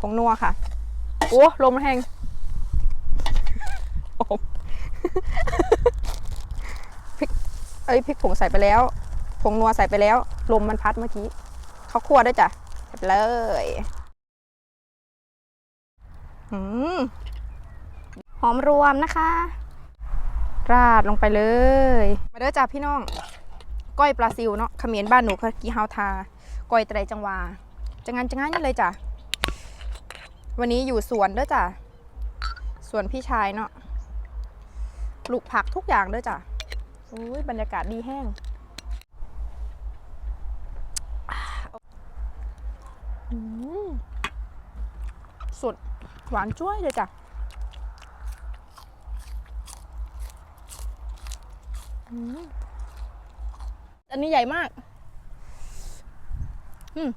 ผงนัวค่ะ โอ้ลมแห้งพริกเอ้ยพริกผงใส่ไปแล้วผงนัวใส่ไปแล้ว ลมมันพัดเมื่อกี้เขาคั่วด้วยจ้ะเสร็จเลยอืมหอมรวมนะคะ ราดลงไปเลย มาเด้อจ้าพี่น้อง ก้อยปลาซิวเนาะเขมรบ้านหนูคือกีฮาวทา ก้อยไตรจังหวาจังงันจังงันนี่เลยจ้ะ วันนี้อยู่สวนเด้อจ้ะสวนพี่ชายเนาะปลูกผักทุกอย่างเด้อจ้ะอุ้ยบรรยากาศดีแห้งสดหวานจ้วยเลยจ้ะอันนี้ใหญ่มาก อืม